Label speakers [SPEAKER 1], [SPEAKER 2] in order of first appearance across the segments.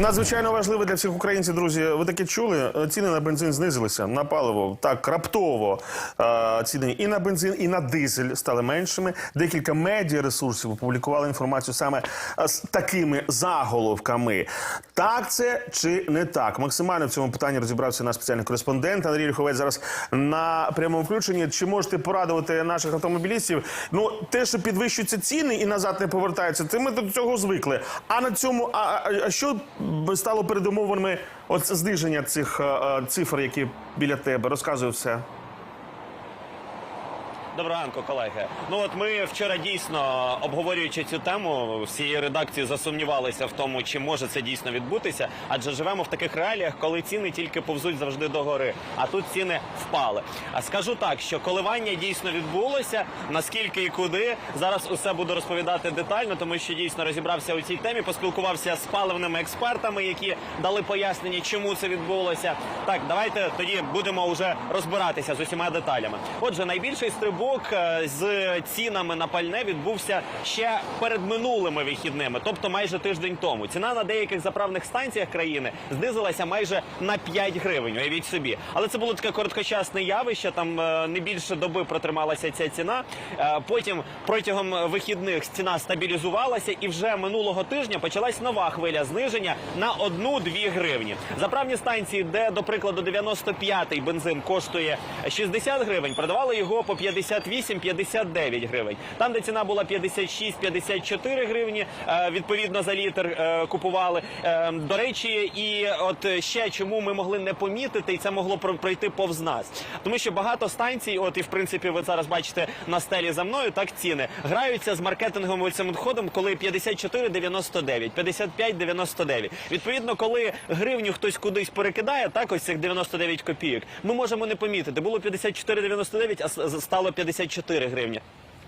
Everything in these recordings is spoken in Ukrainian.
[SPEAKER 1] Надзвичайно важливо для всіх українців, друзі. Ви таке чули? Е, Ціни на бензин знизилися на паливо. Так, раптово е, ціни і на бензин, і на дизель стали меншими. Декілька медіаресурсів опублікували інформацію саме е, з такими заголовками. Так це чи не так? Максимально в цьому питанні розібрався наш спеціальний кореспондент Андрій Рюховець зараз на прямому включенні. Чи можете порадувати наших автомобілістів? Ну, те, що підвищуються ціни і назад не повертаються, це ми до цього звикли. А на цьому, а, а, що стало передумовами от зниження цих е, е, цифр, які біля тебе? Розказуй все.
[SPEAKER 2] Доброго ранку, колеги. Ну от ми вчора дійсно обговорюючи цю тему, всією редакцією засумнівалися в тому, чи може це дійсно відбутися, адже живемо в таких реаліях, коли ціни тільки повзуть завжди догори, а тут ціни впали. А скажу так, що коливання дійсно відбулося. Наскільки і куди зараз усе буду розповідати детально, тому що дійсно розібрався у цій темі, поспілкувався з паливними експертами, які дали пояснення, чому це відбулося. Так, давайте тоді будемо вже розбиратися з усіма деталями. Отже, найбільший стрибок е, з цінами на пальне відбувся ще перед минулими вихідними, тобто майже тиждень тому. Ціна на деяких заправних станціях країни знизилася майже на 5 гривень. Уявіть собі, але це було таке короткочасне явище. Там е, не більше доби протрималася ця ціна. Е, Потім протягом вихідних ціна стабілізувалася, і вже минулого тижня почалась нова хвиля зниження на 1-2 гривні. Заправні станції, де, до прикладу, 95-й бензин коштує 60 гривень, продавали його по 58-59 гривень. Там, де ціна була 56-54 гривні, е, відповідно за літр е, купували. Е, До речі, і от ще чому ми могли не помітити, і це могло про- пройти повз нас, тому що багато станцій, от і в принципі, ви зараз бачите на стелі за мною, так ціни граються з маркетинговим цим ходом, коли 54,99, 55,99. Відповідно, коли гривню хтось кудись перекидає, так ось цих 99 копійок, ми можемо не помітити. Було 54,99, а стало 54 гривні.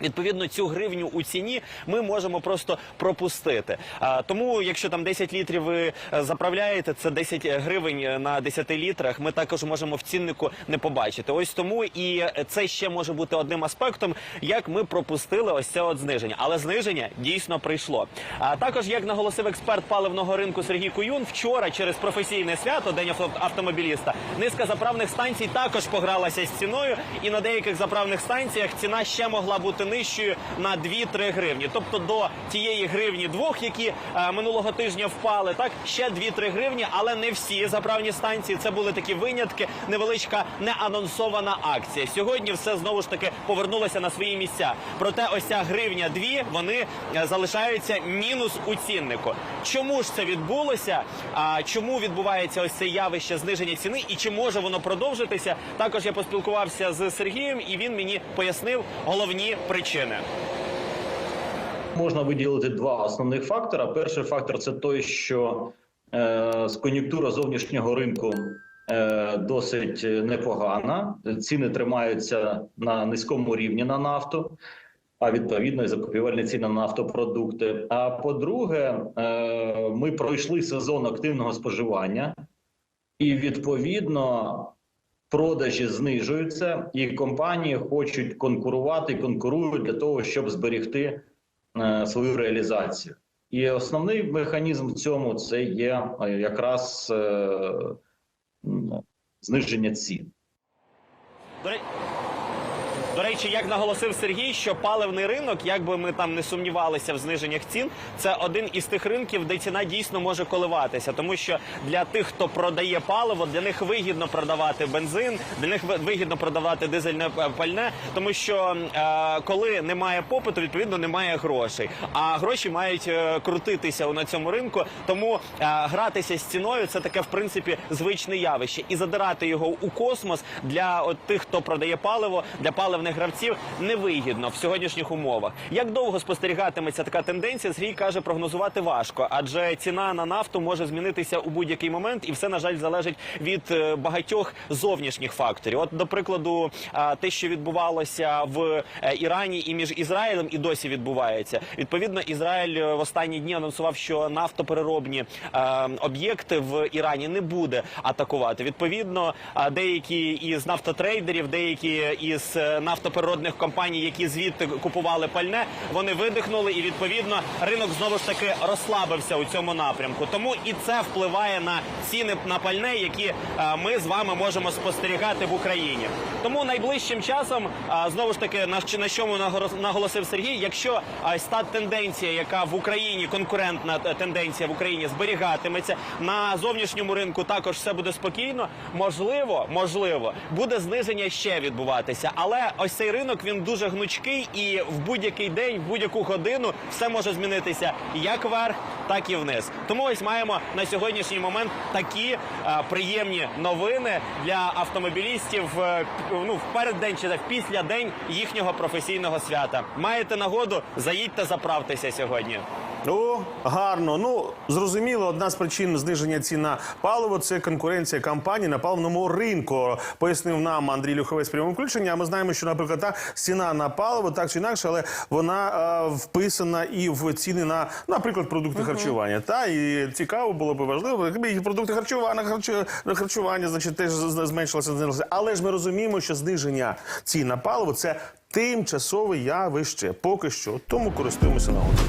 [SPEAKER 2] Відповідно, цю гривню у ціні ми можемо просто пропустити. Тому, якщо там 10 літрів ви е, заправляєте, це 10 гривень на 10 літрах. Ми також можемо в ціннику не побачити. Ось тому і це ще може бути одним аспектом, як ми пропустили ось це от зниження. Але зниження дійсно прийшло. А також, як наголосив експерт паливного ринку Сергій Куюн, вчора через професійне свято День авто- автомобіліста низка заправних станцій також погралася з ціною, і на деяких заправних станціях ціна ще могла бути нижчою на 2-3 гривні. Тобто до тієї гривні двох, які е, минулого тижня впали, так ще 2-3 гривні, але не всі заправні станції. Це були такі винятки, невеличка неанонсована акція. Сьогодні все знову ж таки повернулося на свої місця. Проте ось ця гривня дві вони е, залишаються мінус у ціннику. Чому ж це відбулося? А чому відбувається ось це явище зниження ціни, і чи може воно продовжитися? Також я поспілкувався з Сергієм, і він мені пояснив головні причини.
[SPEAKER 3] Можна виділити два основних фактора. Перший фактор це той, що е, кон'юнктура зовнішнього ринку е, досить непогана. Ціни тримаються на низькому рівні на нафту, а відповідно і закупівельні ціни на нафтопродукти. А по-друге, е, ми пройшли сезон активного споживання, і відповідно. Продажі знижуються, і компанії хочуть конкурувати конкурують для того, щоб зберегти е, свою реалізацію. І основний механізм в цьому це є е, якраз е, зниження цін.
[SPEAKER 2] До речі, як наголосив Сергій, що паливний ринок, як би ми там не сумнівалися в зниженнях цін, це один із тих ринків, де ціна дійсно може коливатися, тому що для тих, хто продає паливо, для них вигідно продавати бензин, для них вигідно продавати дизельне пальне, тому що е, коли немає попиту, відповідно немає грошей. А гроші мають е, крутитися на цьому ринку. Тому е, гратися з ціною це таке в принципі звичне явище, і задирати його у космос для от тих, хто продає паливо, для паливних гравців невигідно в сьогоднішніх умовах. Як довго спостерігатиметься така тенденція? Сергій каже, прогнозувати важко, адже ціна на нафту може змінитися у будь-який момент, і все на жаль залежить від е, багатьох зовнішніх факторів. От, до прикладу, те, що відбувалося в е, Ірані і між Ізраїлем, і досі відбувається. Відповідно, Ізраїль е, в останні дні анонсував, що нафтопереробні об'єкти в Ірані не буде атакувати. Відповідно, деякі із нафтотрейдерів, деякі із е, нафтопереробних компаній, які звідти купували пальне, вони видихнули, і відповідно ринок знову ж таки розслабився у цьому напрямку. Тому і це впливає на ціни на пальне, які е, ми з вами можемо спостерігати в Україні. Тому найближчим часом е, знову ж таки на на чому наголосив Сергій, якщо е, ста тенденція, яка в Україні конкурентна е, тенденція в Україні зберігатиметься на зовнішньому ринку, також все буде спокійно. Можливо, можливо, буде зниження ще відбуватися, але ось цей ринок він дуже гнучкий, і в будь-який день, в будь-яку годину все може змінитися як вверх, так і вниз. Тому ось маємо на сьогоднішній момент такі е, приємні новини для автомобілістів е, ну в переддень чи так після день їхнього професійного свята. Маєте нагоду, заїдьте заправтеся сьогодні.
[SPEAKER 1] О, гарно. Ну зрозуміло, одна з причин зниження цін на паливо це конкуренція компаній на паливному ринку. Пояснив нам Андрій Люховець в прямому включенні. А ми знаємо, що, наприклад, та ціна на паливо так чи інакше, але вона е, вписана і в ціни на, наприклад, продукти харчування. Та і цікаво було б важливо, якби і продукти харчування, харчу- харчування, значить, теж зменшилося, знизилося. Але ж ми розуміємо, що зниження цін на паливо це тимчасове явище. Поки що, тому користуємося нагодою.